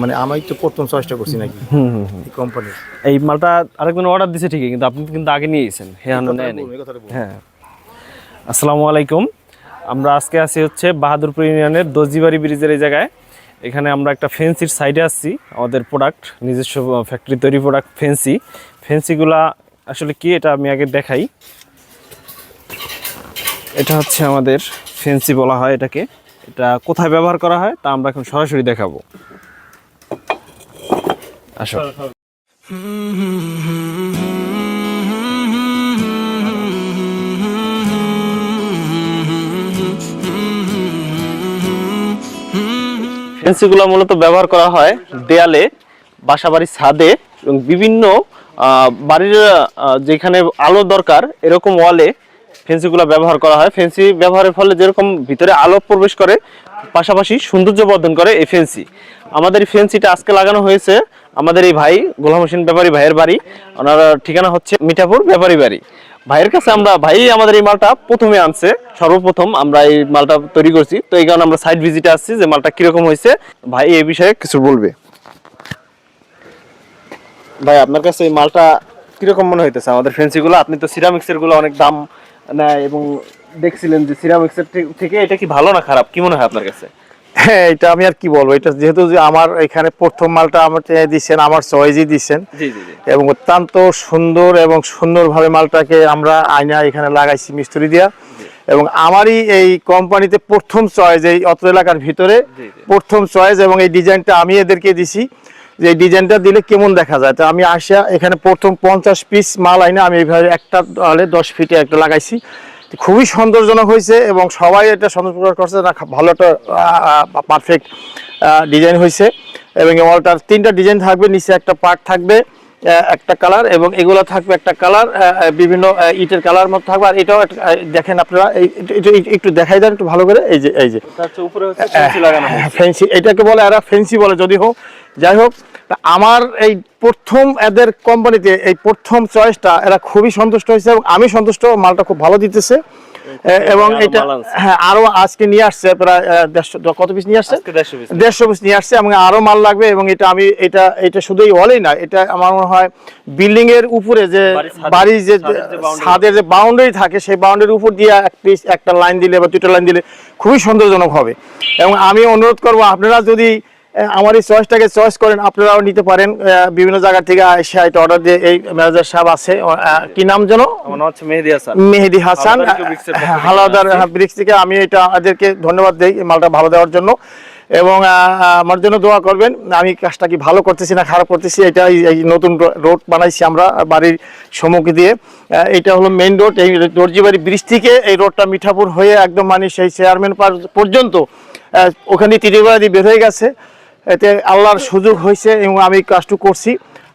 মানে আমি তো প্রথম চয়েসটা করছি নাকি? হুম হুম হুম। এই কোম্পানির এই মালটা আরেকজন অর্ডার দিছে ঠিকই কিন্তু আপনি কিন্তু আগে নিয়ে গেছেন। হ্যাঁ হ্যাঁ। আসসালামু আলাইকুম। আমরা আজকে আছি হচ্ছে বাহাদুরপুর ইউনিয়নের দর্জিবাড়ি ব্রিজের এই জায়গায়। এখানে আমরা একটা ফেন্সির সাইডে আসছি আমাদের প্রোডাক্ট নিজস্ব ফ্যাক্টরি তৈরি প্রোডাক্ট ফেন্সি ফেন্সিগুলা আসলে কি এটা আমি আগে দেখাই। এটা হচ্ছে আমাদের ফেন্সি বলা হয় এটাকে। এটা কোথায় ব্যবহার করা হয় তা আমরা এখন সরাসরি দেখাবো। আসো। ফেন্সিগুলো মূলত ব্যবহার করা হয় দেয়ালে বাসাবাড়ির ছাদে এবং বিভিন্ন বাড়ির যেখানে আলো দরকার এরকম ওয়ালে ফেন্সিগুলো ব্যবহার করা হয়। ফেন্সি ব্যবহারের ফলে যেরকম ভিতরে আলো প্রবেশ করে পাশাপাশি সৌন্দর্য বর্ধন করে এই ফেন্সি আমাদের এই ফেন্সিটা আজকে লাগানো হয়েছে আমাদের এই ভাই, গোলাম হোসেন ব্যাপারী ভাইয়ের বাড়ি। ওনার ঠিকানা হচ্ছে মিঠাপুর ব্যাপারী বাড়ি। ভাইয়ের কাছে আমরা, ভাই আমাদের এই মালটা প্রথমে আনছে, সর্বপ্রথম আমরা এই মালটা তৈরি করছি। তো এই কারণে আমরা সাইড ভিজিটে আসছি যে মালটা কীরকম হয়েছে। ভাই, এই বিষয়ে কিছু বলবে। ভাই, আপনার কাছে এই মালটা কীরকম মনে হইতেছে? আমাদের ফেন্সি গুলো আপনি তো সিরামিক্সেরগুলো অনেক দাম নেয় এবং দেখছিলেন যে সিরামিক্সের থেকে এটা কি ভালো না খারাপ? কি মনে হয় আপনার কাছে? হ্যাঁ এটা আমি আর কি বলব? এটা যেহেতু আমার এখানে প্রথম মালটা আমার দিচ্ছেন আমার চয়েসই দিচ্ছেন এবং অত্যন্ত সুন্দর এবং সুন্দরভাবে মালটাকে আমরা আয়না এখানে লাগাইছি মিস্ত্রি দিয়া। এবং আমারই এই কোম্পানিতে প্রথম চয়েস এই অত্র এলাকার ভিতরে। প্রথম চয়েস এবং এই ডিজাইনটা আমি এদেরকে দিছি যে এই ডিজাইনটা দিলে কেমন দেখা যায়। তো আমি আসা এখানে প্রথম পঞ্চাশ পিস মাল আইনা আমি এইভাবে একটা হলে দশ ফিটে একটা লাগাইছি। খুবই সৌন্দর্যজনক হয়েছে এবং সবাই এটা সন্তোষ প্রকাশ করছে না ভালো একটা পারফেক্ট ডিজাইন হয়েছে। এবং ওয়ালটার তিনটা ডিজাইন থাকবে নিচে একটা পার্ট থাকবে একটা কালার এবং এগুলো থাকবে একটা কালার বিভিন্ন ইটের কালার মতো থাকবে। আর এটাও দেখেন আপনারা একটু দেখাই দেন একটু ভালো করে এই যে এই যে। ফেন্সি এটাকে বলে এরা ফেন্সি বলে যদি হোক যাই হোক তা আমার এই প্রথম এদের কোম্পানিতে এই প্রথম চয়েসটা এরা খুবই সন্তুষ্ট হয়েছে এবং আমি সন্তুষ্ট মালটা খুব ভালো দিতেছে। এবং এটা হ্যাঁ আরও আজকে নিয়ে আসছে প্রায় দেড়শো কত পিস নিয়ে আসছে? দেড়শো পিস নিয়ে আসছে এবং আরও মাল লাগবে এবং এটা আমি এটা এটা শুধু এই হলেই না এটা আমার মনে হয় বিল্ডিং এর উপরে যে বাড়ির যে ছাদের যে বাউন্ডারি থাকে সেই বাউন্ডারির উপর দিয়ে এক পিস একটা লাইন দিলে বা দুটো লাইন দিলে খুবই সৌন্দর্যজনক হবে। এবং আমি অনুরোধ করব আপনারা যদি আমার এই চয়েসটাকে চয়েস করেন আপনারাও নিতে পারেন। বিভিন্ন জায়গা থেকে এসে এটা অর্ডার দিয়ে এই ম্যানেজার সাহেব আছে। কি নাম যেন? মেহেদি হাসান। মেহেদি হাসান। হাওলাদার ইকো ব্রিক্সের পক্ষ থেকে হালাদার। ব্রিক্স আমি এটা এদেরকে ধন্যবাদ দিই মালটা ভালো দেওয়ার জন্য। এবং আমার জন্য দোয়া করবেন আমি কাজটা কি ভালো করতেছি না খারাপ করতেছি এটা এই- নতুন রোড বানাইছি আমরা বাড়ির সম্মুখে দিয়ে। এটা হলো মেন রোড এই দর্জিবাড়ি ব্রিজ থেকে এই রোডটা মিঠাপুর হয়ে একদম মানে সেই চেয়ারম্যান পর্যন্ত ওখানে তিরিবাড়ি বের হয়ে গেছে। এতে আল্লাহর সুযোগ হয়েছে এবং আমি কাজটু করছি।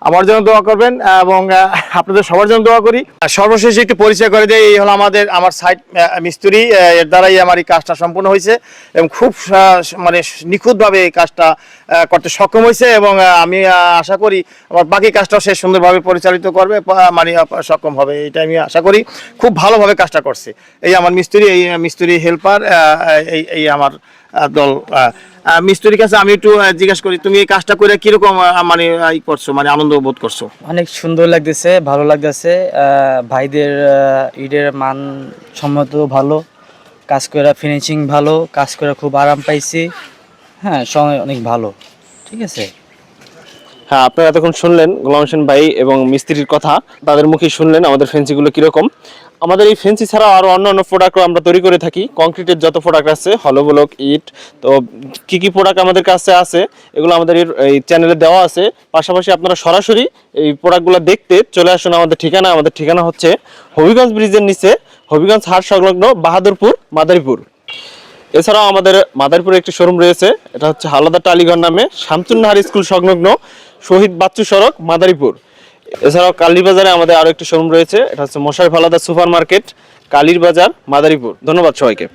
আমার জন্য দোয়া করবেন এবং আপনাদের সবার জন্য দোয়া করি। সর্বশেষ একটু পরিচয় করে দেয় এই হলো আমাদের, আমার সাইট মিস্ত্রি এর দ্বারাই আমার এই কাজটা সম্পূর্ণ হয়েছে এবং খুব মানে নিখুঁতভাবে এই কাজটা করতে সক্ষম হয়েছে এবং আমি আশা করি আমার বাকি কাজটাও সে সুন্দরভাবে পরিচালিত করবে মানে সক্ষম হবে এটা আমি আশা করি। খুব ভালোভাবে কাজটা করছে। এই আমার মিস্ত্রি, এই মিস্ত্রি হেল্পার এই এই আমার দল মিস্ত্রির কাছে আমি একটু জিজ্ঞাসা করি, তুমি এই কাজটা করে কীরকম মানে করছ মানে আনন্দ বোধ করছ? অনেক সুন্দর লাগতেছে, ভালো লাগতেছে ভাইদের ঈদের মান সম্মত ভালো, কাজ করা ফিনিশিং ভালো, কাজ করে খুব আরাম পাইছি হ্যাঁ সময় অনেক ভালো, ঠিক আছে? হ্যাঁ আপনারা এতক্ষণ শুনলেন গোলাম হোসেন ভাই এবং মিস্ত্রির কথা। তাদের মুখে শুনলেন আমাদের ফেন্সিগুলো কীরকম। আমাদের এই ফেন্সি ছাড়াও আরও অন্যান্য প্রোডাক্টও আমরা তৈরি করে থাকি। কংক্রিটের যত প্রোডাক্ট আছে, হলো ব্লক, ইট, তো কি কি প্রোডাক্ট আমাদের কাছে আছে, এগুলো আমাদের এই চ্যানেলে দেওয়া আছে। পাশাপাশি আপনারা সরাসরি এই প্রোডাক্টগুলো দেখতে চলে আসুন আমাদের ঠিকানা। আমাদের ঠিকানা হচ্ছে হবিগঞ্জ ব্রিজের নিচে হবিগঞ্জ হাট সংলগ্ন বাহাদুরপুর, মাদারীপুর। এছাড়াও আমাদের মাদারীপুরে একটি শোরুম রয়েছে, এটা হচ্ছে হালদা টালিগড় নামে শামচুন্নাহার স্কুল সংলগ্ন। শহীদ বাচ্চু সড়ক, মাদারীপুর। এছাড়াও কালীবাজারে আমাদের আরও একটি শোরুম রয়েছে। এটা হচ্ছে মশাই ফালাদা সুপার মার্কেট কালীর বাজার, মাদারীপুর। ধন্যবাদ সবাইকে।